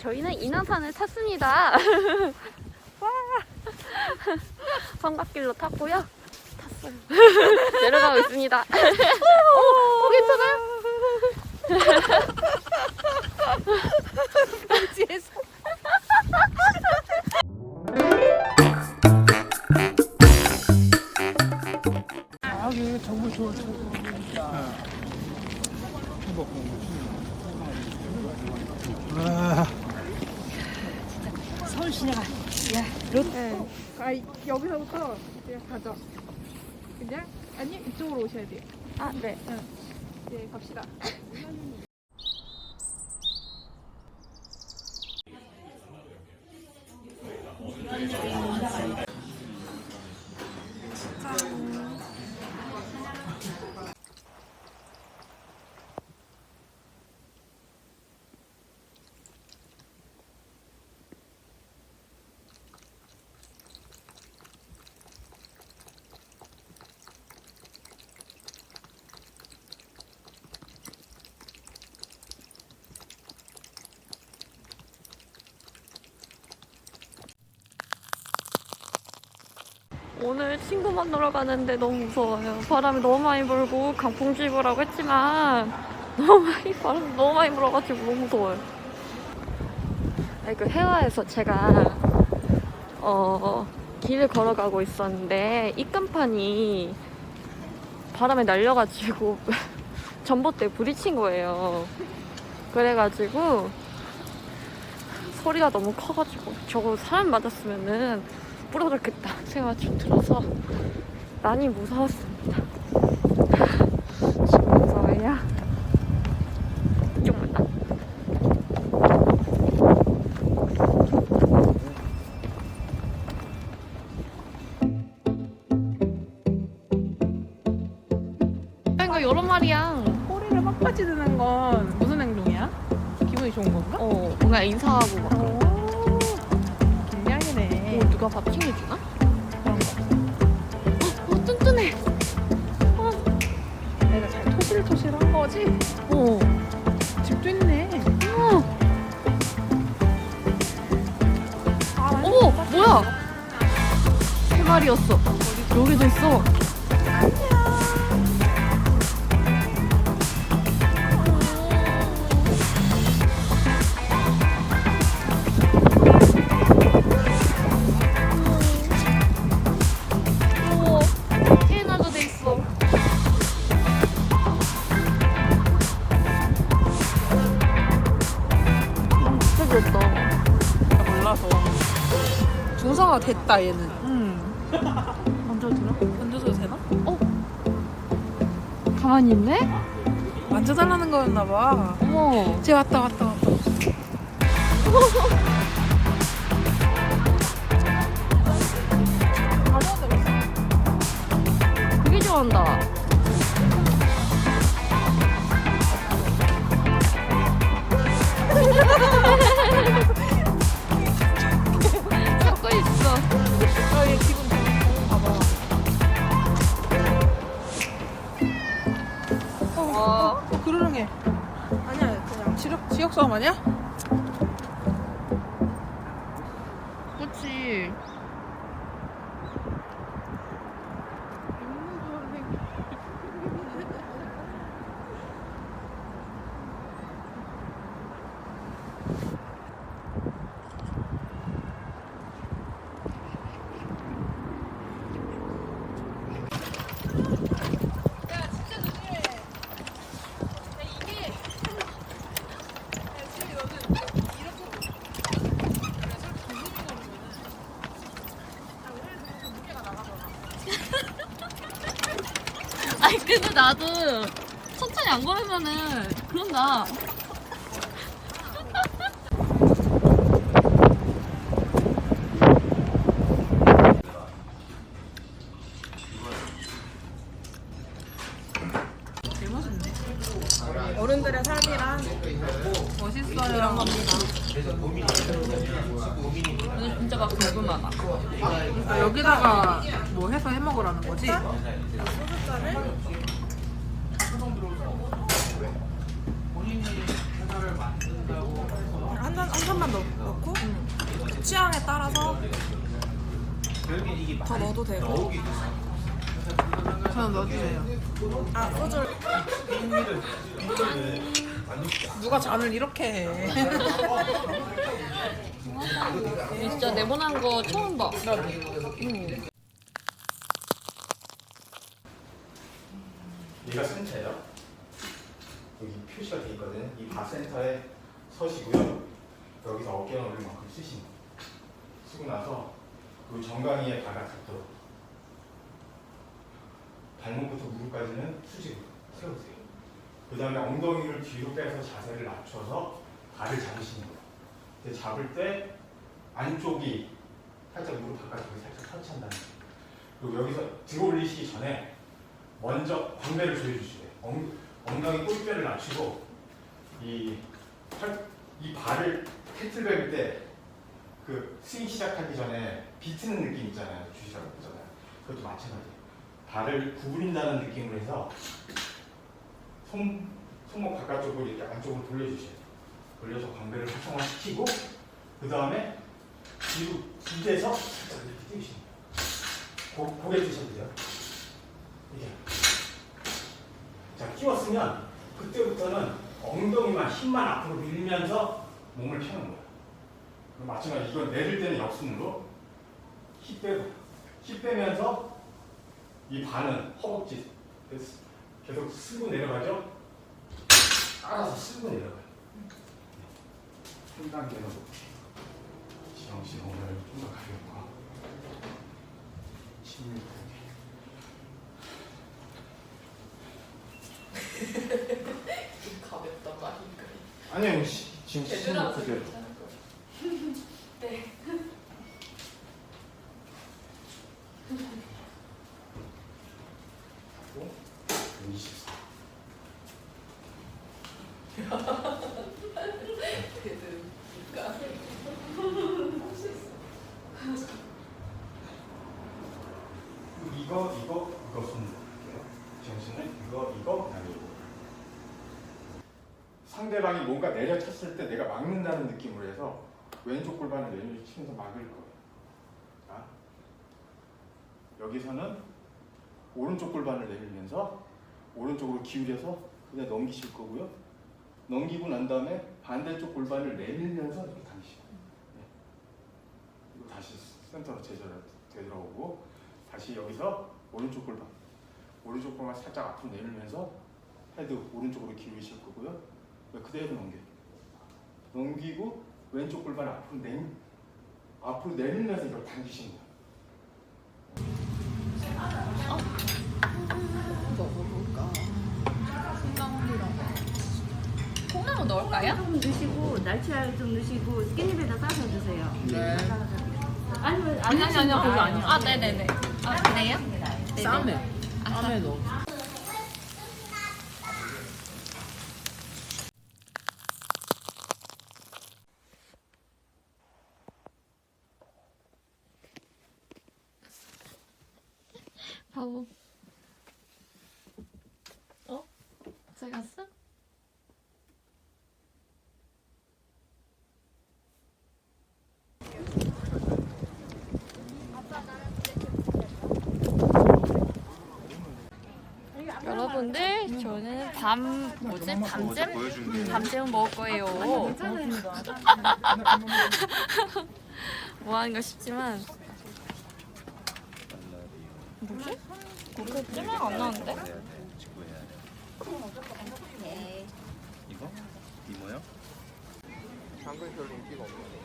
저희는 인왕산을 탔습니다. 와! 성곽길로 탔고요. 탔어요. 내려가고 있습니다. 어, 어, 괜찮아요? 뒤에서 아, 여기 정말 좋아. 아, 서 울 시내가 네. 아 여기서부터 그냥 가죠. 그냥 아니 이쪽으로 오셔야 돼요. 아, 네. 네 갑시다. 오늘 친구 만나러 가는데 너무 무서워요. 바람이 너무 많이 불고 강풍주의 보라고 했지만 너무 많이 바람 너무 많이 불어가지고 너무 무서워요. 그 해화에서 제가 어 길을 걸어가고 있었는데 입간판이 바람에 날려가지고 불이 친 거예요. 그래가지고 소리가 너무 커가지고 저거 사람 맞았으면은 부러졌겠다 생각이 좀 들어서 많이 무서웠습니다. 지금 무서워요. 이쪽만 여러 마리야. 꼬리를 막 빠지드는 건 무슨 행동이야? 기분이 좋은 건가? 어, 뭔가 인사하고 막. 오, 어, 누가 밥 챙겨주나? 어, 어, 뚠뚠해. 내가 잘 토실토실한 거지? 어, 집도 있네. 어, 아, 어머, 뭐야? 세 마리였어. 여기도 있어. 됐다 얘는 음. 만져도 되나? 던져도 되나? 가만히 있네? 만져달라는 거였나 봐 어머. 쟤 왔다 왔다 왔다 되게 좋아한다. 지역 싸움 아니야? 그치. 아니 근데 나도 천천히 안 걸으면은 그런다. 어른들의 삶이란 멋있어요 이런 겁니다 오늘 진짜 막 궁금하다. 그러니까 여기다가 뭐 해서 해 먹으라는 거지? 한, 잔, 한 잔만 넣, 넣고 취향에 따라서 더 넣어도 되고 저는 넣어주세요. 아 소주를. 누가 잔을 이렇게 해. 진짜 네모난 거 처음 봐. 얘가 센터예요. 여기 표시가 돼 있거든요. 이 바 센터에 서시고요. 여기서 어깨가 올릴 만큼 쓰시는 거예요. 쓰고 나서 그 정강이의 바가 닿도록 발목부터 무릎까지는 수직으로 세우세요. 그 다음에 엉덩이를 뒤로 빼서 자세를 낮춰서 발을 잡으시는 거예요. 근데 잡을 때 안쪽이 살짝 무릎 바깥쪽이 살짝 터치한다는 거예요. 그리고 여기서 들어 올리시기 전에 먼저 광배를 조여주시래요. 엉, 엉덩이 꼬리뼈를 낮추고 이, 팔, 이 발을 캐틀벨 때그 스윙 시작하기 전에 비트는 느낌 있잖아요. 주시라고 그러잖아요. 그것도 마찬가지예요. 발을 구부린다는 느낌으로 해서 손, 손목 바깥쪽으로 이렇게 안쪽으로 돌려주셔야 돼요. 돌려서 광배를 활성화시키고 그 다음에 뒤로 기대서 살짝 이렇게 띄우시는 거예요. 고, 고개 드셔도 돼요. 이게. 자, 끼웠으면 그때부터는 엉덩이만 힘만 앞으로 밀면서 몸을 펴는 거야. 마찬가지 이건 내릴 때는 역순으로 힙 빼고 힙 빼면서 이 반은 허벅지 계속 쓰고 내려가죠. 알아서 쓰고 내려가요. 한 단계 는 지영 씨 오늘 좀더 가볍고 16단계. 가볍다 말인가 아니요, 시- 지금 시선 그대로. 하고 24. 이거 이거 이거 손 볼게요. 정신은 이거 이거 그다음에 이거. 상대방이 뭔가 내려쳤을 때 내가 막는다는 느낌으로 해서 왼쪽 골반을 내려치면서 막을 거예요. 자, 여기서는 오른쪽 골반을 내밀면서 오른쪽으로 기울여서 그냥 넘기실 거고요. 넘기고 난 다음에 반대쪽 골반을 내밀면서 이렇게 당기시고 네. 그리고 다시 센터로 되돌아오고 다시 여기서 오른쪽 골반 오른쪽 골반 살짝 앞으로 내밀면서 헤드 오른쪽으로 기울이실 거고요. 네, 그대로 넘겨요. 넘기고 왼쪽 골반 앞으로 내 앞으로 내밀면서 이걸 당기시는. 콩나물 넣을까요? 좀 넣으시고 날치알 좀 넣으시고 깻잎에다 싸서 드세요. 네 아니면 아니 아니 아니요 그거 아니요. 아 네네네. 아 그래요? 쌈에 쌈에 넣어 바보. 어? 어디 갔어? 여러분들 저는 밤 뭐지 밤잼 밤잼 먹을 거예요. 뭐 하는가 싶지만 뭐지? 그렇게 찜해가 안 나는데? 이거? 이모요? 당근 별로 인기가 없네.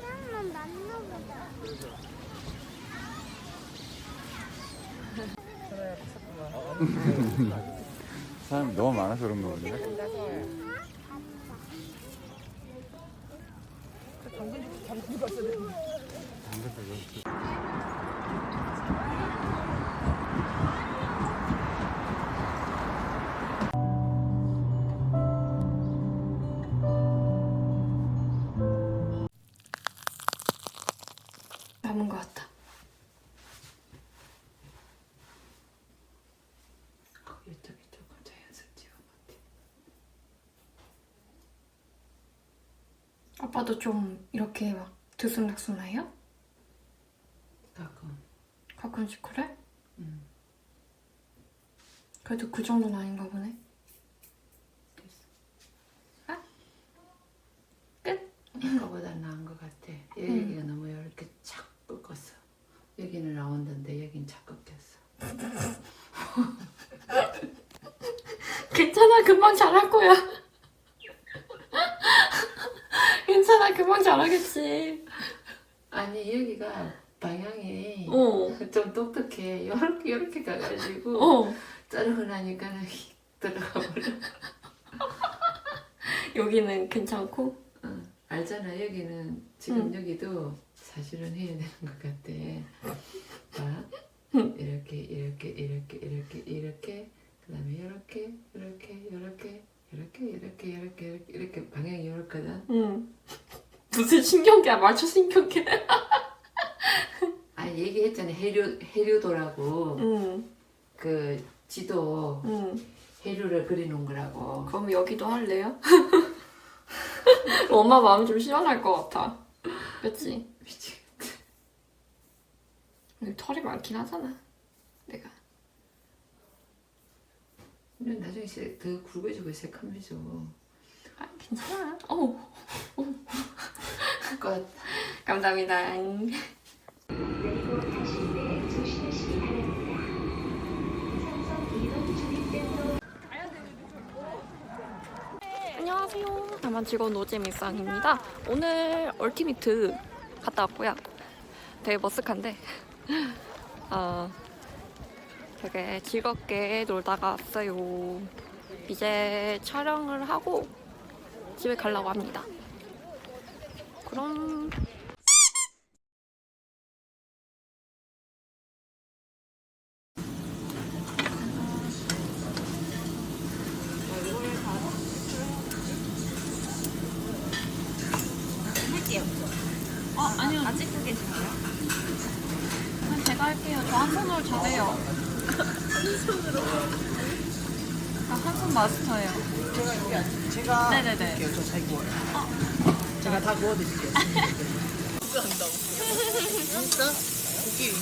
잠깐만 만나보자. 사람이 너무 많아서 그런 거 보네. 담은 아빠도 좀 이렇게 막 들쑥날쑥나요? 가끔. 가끔씩 그래? 음. 그래도 그 정도는 아닌가 보네. 아? 끝? 아까보다 나은 것 같아. 여기가 너무 이렇게 착 꺾었어. 여기는 라운드인데 여긴 착 꺾였어. 괜찮아, 금방 잘할 거야. 괜찮 아, 금방 잘하겠지. 아니 여기가 방향이 어, 좀 똑똑해. 이렇게 이렇게 가가지고 어. 자르고 나니까는 휙 들어가 버려. 여기는 괜찮고. 응. 알잖아. 여기는 지금 응. 여기도 사실은 해야 되는 것 같아. 봐. 응. 이렇게 이렇게 이렇게 이렇게 이렇게 그다음에 이렇게 이렇게 이렇게 이렇게 이렇게 이렇게 이렇게 방향이 이렇거든. 응. 무슨 신경계야, 맞춰 신경계. 아 얘기했잖아. 해류 해류도라고 응, 그 지도 응. 해류를 그려놓은 거라고. 그럼 여기도 할래요? 엄마 마음 좀 시원할 것 같아. 그치? 털이 많긴 하잖아. 내가. 근데 나중에 새- 더 굵어지고 새카매져. 아, 괜찮아. 어, 끝. 감사합니다. 안녕하세요. 다만 즐거운 노잼 일상입니다. 오늘 얼티미트 갔다 왔고요. 되게 머쓱한데, 어, 되게 즐겁게 놀다가 왔어요. 이제 촬영을 하고 집에 가려고 합니다. 그럼 어 아니요 안 찍고 계신가요? 제가 할게요. 저 한 손으로 잘해요. 한 손으로? 한 손 마스터예요. 제가 네네네. 할게요. 저잘 구워요. 제가 다 구워드릴게요. 진짜? 고기.